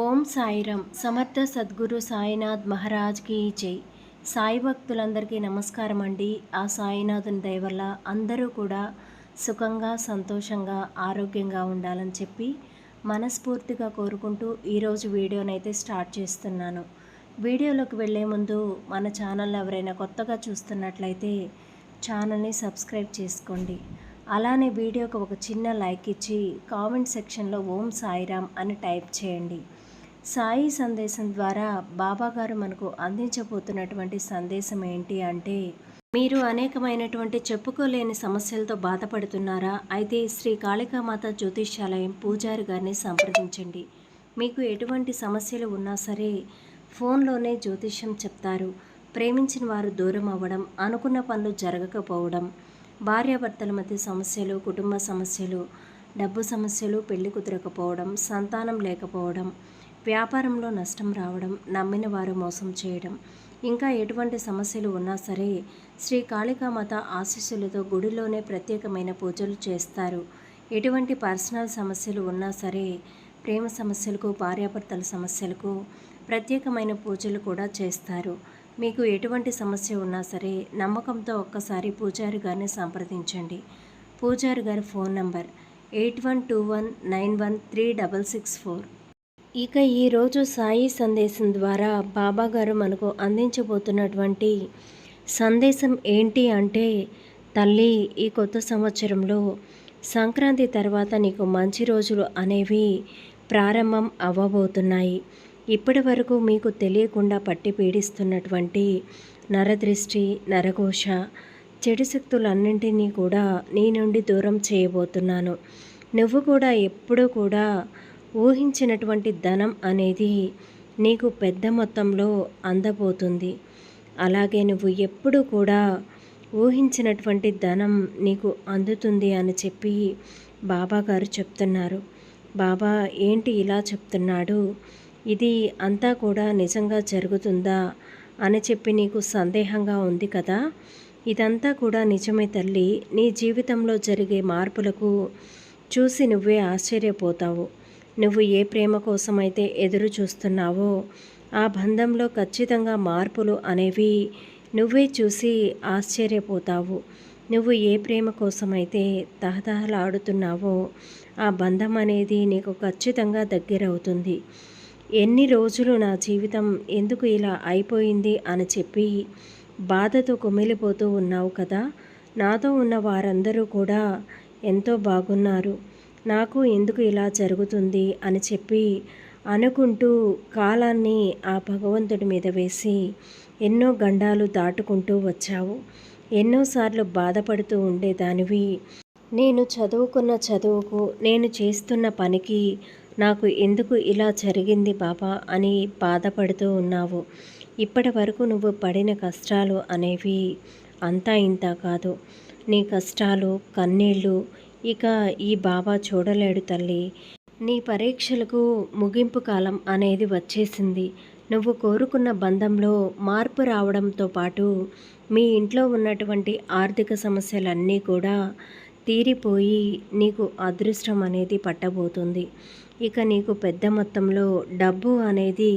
ఓం సాయిరామ్ సమర్థ సద్గురు సాయినాథ్ మహారాజ్కి జై. సాయి భక్తులందరికీ నమస్కారం అండి. ఆ సాయినాథుని దయవల్ల అందరూ కూడా సుఖంగా సంతోషంగా ఆరోగ్యంగా ఉండాలని చెప్పి మనస్ఫూర్తిగా కోరుకుంటూ ఈరోజు వీడియోనైతే స్టార్ట్ చేస్తున్నాను. వీడియోలోకి వెళ్ళే ముందు మన ఛానల్ ఎవరైనా కొత్తగా చూస్తున్నట్లయితే ఛానల్ని సబ్స్క్రైబ్ చేసుకోండి. అలానే వీడియోకి ఒక చిన్న లైక్ ఇచ్చి కామెంట్ సెక్షన్లో ఓం సాయిరామ్ అని టైప్ చేయండి. సాయి సందేశం ద్వారా బాబాగారు మనకు అందించబోతున్నటువంటి సందేశం ఏంటి అంటే మీరు అనేకమైనటువంటి చెప్పుకోలేని సమస్యలతో బాధపడుతున్నారా? అయితే శ్రీ కాళికామాత జ్యోతిష్యాలయం పూజారి గారిని సంప్రదించండి. మీకు ఎటువంటి సమస్యలు ఉన్నా సరే ఫోన్లోనే జ్యోతిష్యం చెప్తారు. ప్రేమించిన వారు దూరం అవ్వడం అనుకున్న పనులు జరగకపోవడం భార్యాభర్తల మధ్య సమస్యలు కుటుంబ సమస్యలు డబ్బు సమస్యలు పెళ్ళి కుదరకపోవడం సంతానం లేకపోవడం వ్యాపారంలో నష్టం రావడం నమ్మిన వారు మోసం చేయడం ఇంకా ఎటువంటి సమస్యలు ఉన్నా సరే శ్రీ కాళికామాత ఆశీస్సులతో గుడిలోనే ప్రత్యేకమైన పూజలు చేస్తారు. ఎటువంటి పర్సనల్ సమస్యలు ఉన్నా సరే ప్రేమ సమస్యలకు భార్యాభర్తల సమస్యలకు ప్రత్యేకమైన పూజలు కూడా చేస్తారు. మీకు ఎటువంటి సమస్య ఉన్నా సరే నమ్మకంతో ఒక్కసారి పూజారి గారిని సంప్రదించండి. పూజారి గారి phone number eight one two one nine one three double six four. ఇక ఈరోజు సాయి సందేశం ద్వారా బాబా గారు మనకు అందించబోతున్నటువంటి సందేశం ఏంటి అంటే తల్లి ఈ కొత్త సంవత్సరంలో సంక్రాంతి తర్వాత నీకు మంచి రోజులు అనేవి ప్రారంభం అవ్వబోతున్నాయి. ఇప్పటి వరకు మీకు తెలియకుండా పట్టి పీడిస్తున్నటువంటి నరదృష్టి నరఘోష చెడు శక్తులన్నింటినీ కూడా నీ నుండి దూరం చేయబోతున్నాను. నువ్వు కూడా ఎప్పుడూ కూడా ఊహించినటువంటి ధనం అనేది నీకు పెద్ద మొత్తంలో అందబోతుంది. అలాగే నువ్వు ఎప్పుడు కూడా ఊహించినటువంటి ధనం నీకు అందుతుంది అని చెప్పి బాబా గారు చెప్తున్నారు. బాబా ఏంటి ఇలా చెప్తున్నాడు? ఇది అంతా కూడా నిజంగా జరుగుతుందా అని చెప్పి నీకు సందేహంగా ఉంది కదా? ఇదంతా కూడా నిజమే తల్లి. నీ జీవితంలో జరిగే మార్పులకు చూసి నువ్వే ఆశ్చర్యపోతావు. నువ్వు ఏ ప్రేమ కోసమైతే ఎదురు చూస్తున్నావో ఆ బంధంలో ఖచ్చితంగా మార్పులు అనేవి నువ్వే చూసి ఆశ్చర్యపోతావు. నువ్వు ఏ ప్రేమ కోసమైతే తహతహలాడుతున్నావో ఆ బంధం అనేది నీకు ఖచ్చితంగా దగ్గరవుతుంది. ఎన్ని రోజులు నా జీవితం ఎందుకు ఇలా అయిపోయింది అని చెప్పి బాధతో కుమిలిపోతూ ఉన్నావు కదా? నాతో ఉన్న వారందరూ కూడా ఎంతో బాగున్నారు. నాకు ఎందుకు ఇలా జరుగుతుంది అని చెప్పి అనుకుంటూ కాలాన్ని ఆ భగవంతుడి మీద వేసి ఎన్నో గండాలు దాటుకుంటూ వచ్చావు. ఎన్నోసార్లు బాధపడుతూ ఉండేదానివి. నేను చదువుకున్న చదువుకు నేను చేస్తున్న పనికి నాకు ఎందుకు ఇలా జరిగింది బాబా అని బాధపడుతూ ఉన్నావు. ఇప్పటి వరకు నువ్వు పడిన కష్టాలు అనేవి అంతా ఇంత కాదు. నీ కష్టాలు కన్నీళ్ళు ఇక ఈ బాబా చూడలేడు తల్లి. నీ పరీక్షలకు ముగింపు కాలం అనేది వచ్చేసింది. నువ్వు కోరుకున్న బంధంలో మార్పు రావడంతో పాటు మీ ఇంట్లో ఉన్నటువంటి ఆర్థిక సమస్యలన్నీ కూడా తీరిపోయి నీకు అదృష్టం అనేది పట్టబోతుంది. ఇక నీకు పెద్ద మొత్తంలో డబ్బు అనేది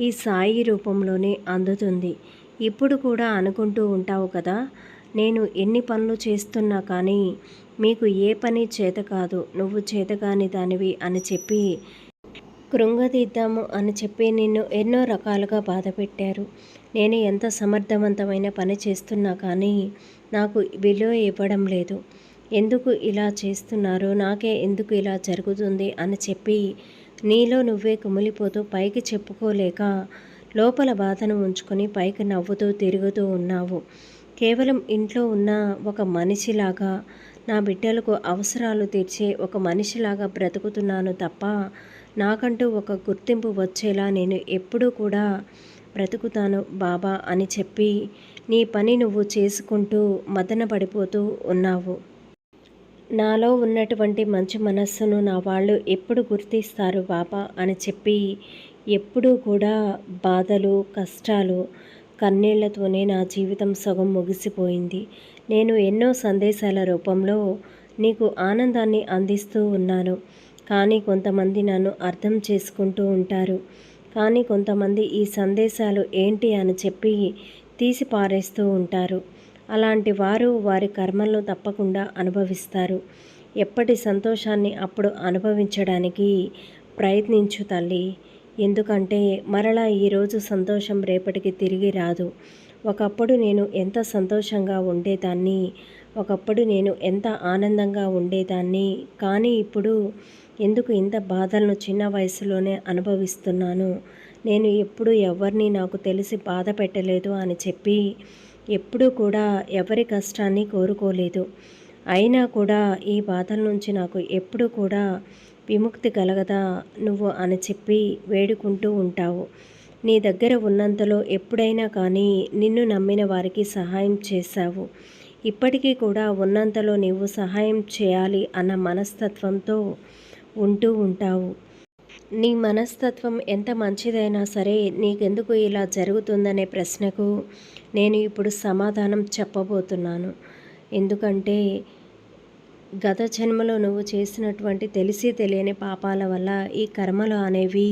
ఈ సాయి రూపంలోనే అందుతుంది. ఇప్పుడు కూడా అనుకుంటూ ఉంటావు కదా నేను ఎన్ని పనులు చేస్తున్నా కానీ మీకు ఏ పని చేత కాదు నువ్వు చేతగాని దానివి అని చెప్పి కృంగదీద్దాము అని చెప్పి నిన్ను ఎన్నో రకాలుగా బాధ పెట్టారు. నేను ఎంత సమర్థవంతమైన పని చేస్తున్నా కానీ నాకు విలువ ఇవ్వడం లేదు. ఎందుకు ఇలా చేస్తున్నారు నాకే ఎందుకు ఇలా జరుగుతుంది అని చెప్పి నీలో నువ్వే కుమిలిపోతూ పైకి చెప్పుకోలేక లోపల బాధను ఉంచుకొని పైకి నవ్వుతూ తిరుగుతూ ఉన్నావు. కేవలం ఇంట్లో ఉన్న ఒక మనిషిలాగా నా బిడ్డలకు అవసరాలు తీర్చే ఒక మనిషిలాగా బ్రతుకుతున్నాను తప్ప నాకంటూ ఒక గుర్తింపు వచ్చేలా నేను ఎప్పుడూ కూడా బ్రతుకుతాను బాబా అని చెప్పి నీ పని నువ్వు చేసుకుంటూ మదన పడిపోతూ ఉన్నావు. నాలో ఉన్నటువంటి మంచి మనస్సును నా వాళ్ళు ఎప్పుడు గుర్తిస్తారు బాబా అని చెప్పి ఎప్పుడూ కూడా బాధలు కష్టాలు కన్నీళ్ళతోనే నా జీవితం సగం ముగిసిపోయింది. నేను ఎన్నో సందేశాల రూపంలో నీకు ఆనందాన్ని అందిస్తూ ఉన్నాను. కానీ కొంతమంది నన్ను అర్థం చేసుకుంటూ ఉంటారు. కానీ కొంతమంది ఈ సందేశాలు ఏంటి అని చెప్పి తీసి పారేస్తూ ఉంటారు. అలాంటి వారు వారి కర్మలను తప్పకుండా అనుభవిస్తారు. ఎప్పటి సంతోషాన్ని అప్పుడు అనుభవించడానికి ప్రయత్నించు తల్లి. ఎందుకంటే మరలా ఈరోజు సంతోషం రేపటికి తిరిగి రాదు. ఒకప్పుడు నేను ఎంత సంతోషంగా ఉండేదాన్ని ఒకప్పుడు నేను ఎంత ఆనందంగా ఉండేదాన్ని కానీ ఇప్పుడు ఎందుకు ఇంత బాధలను చిన్న వయసులోనే అనుభవిస్తున్నాను? నేను ఎప్పుడు ఎవరిని నాకు తెలిసి బాధ పెట్టలేదు అని చెప్పి ఎప్పుడూ కూడా ఎవరి కష్టాన్ని కోరుకోలేదు. అయినా కూడా ఈ బాధల నుంచి నాకు ఎప్పుడూ కూడా విముక్తి కలగదా నువ్వు అని చెప్పి వేడుకుంటూ ఉంటావు. నీ దగ్గర ఉన్నంతలో ఎప్పుడైనా కానీ నిన్ను నమ్మిన వారికి సహాయం చేశావు. ఇప్పటికీ కూడా ఉన్నంతలో నీవు సహాయం చేయాలి అన్న మనస్తత్వంతో ఉంటూ ఉంటావు. నీ మనస్తత్వం ఎంత మంచిదైనా సరే నీకెందుకు ఇలా జరుగుతుందనే ప్రశ్నకు నేను ఇప్పుడు సమాధానం చెప్పబోతున్నాను. ఎందుకంటే గత జన్మలో నువ్వు చేసినటువంటి తెలిసి తెలియని పాపాల వల్ల ఈ కర్మలు అనేవి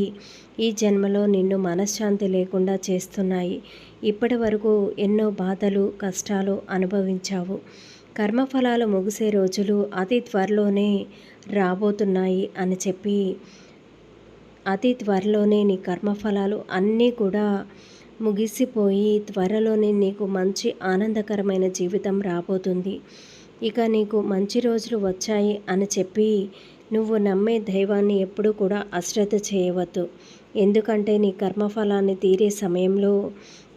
ఈ జన్మలో నిన్ను మనశ్శాంతి లేకుండా చేస్తున్నాయి. ఇప్పటి వరకు ఎన్నో బాధలు కష్టాలు అనుభవించావు. కర్మఫలాలు ముగిసే రోజులు అతి త్వరలోనే రాబోతున్నాయి అని చెప్పి అతి త్వరలోనే నీ కర్మఫలాలు అన్నీ కూడా ముగిసిపోయి త్వరలోనే నీకు మంచి ఆనందకరమైన జీవితం రాబోతుంది. ఇక నీకు మంచి రోజులు వచ్చాయి అని చెప్పి నువ్వు నమ్మే దైవాన్ని ఎప్పుడూ కూడా అశ్రద్ధ చేయవద్దు. ఎందుకంటే నీ కర్మఫలాన్ని తీరే సమయంలో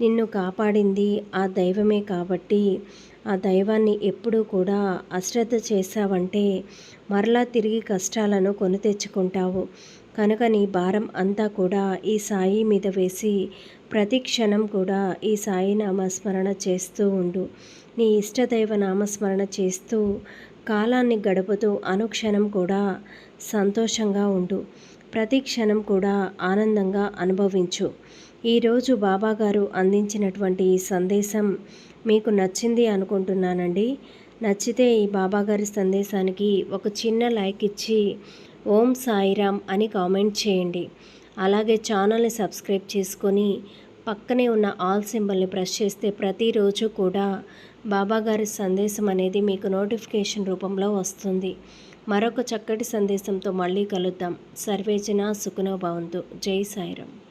నిన్ను కాపాడింది ఆ దైవమే కాబట్టి ఆ దైవాన్ని ఎప్పుడూ కూడా అశ్రద్ధ చేశావంటే మరలా తిరిగి కష్టాలను కొని తెచ్చుకుంటావు. కనుక నీ భారం అంతా కూడా ఈ సాయి మీద వేసి ప్రతి క్షణం కూడా ఈ సాయి నామస్మరణ చేస్తూ ఉండు. నీ ఇష్టదైవ నామస్మరణ చేస్తూ కాలాన్ని గడుపుతూ అనుక్షణం కూడా సంతోషంగా ఉండు. ప్రతి క్షణం కూడా ఆనందంగా అనుభవించు. ఈరోజు బాబాగారు అందించినటువంటి ఈ సందేశం మీకు నచ్చింది అనుకుంటున్నానండి. నచ్చితే ఈ బాబాగారి సందేశానికి ఒక చిన్న లైక్ ఇచ్చి ఓం సాయిరామ్ అని కామెంట్ చేయండి. అలాగే ఛానల్ని సబ్స్క్రైబ్ చేసుకొని పక్కనే ఉన్న ఆల్ సింబల్ని ప్రెస్ చేస్తే ప్రతిరోజు కూడా బాబాగారి సందేశం అనేది మీకు నోటిఫికేషన్ రూపంలో వస్తుంది. మరొక చక్కటి సందేశంతో మళ్ళీ కలుద్దాం. సర్వేజన సుఖనోభవంతు జై సాయిరామ్.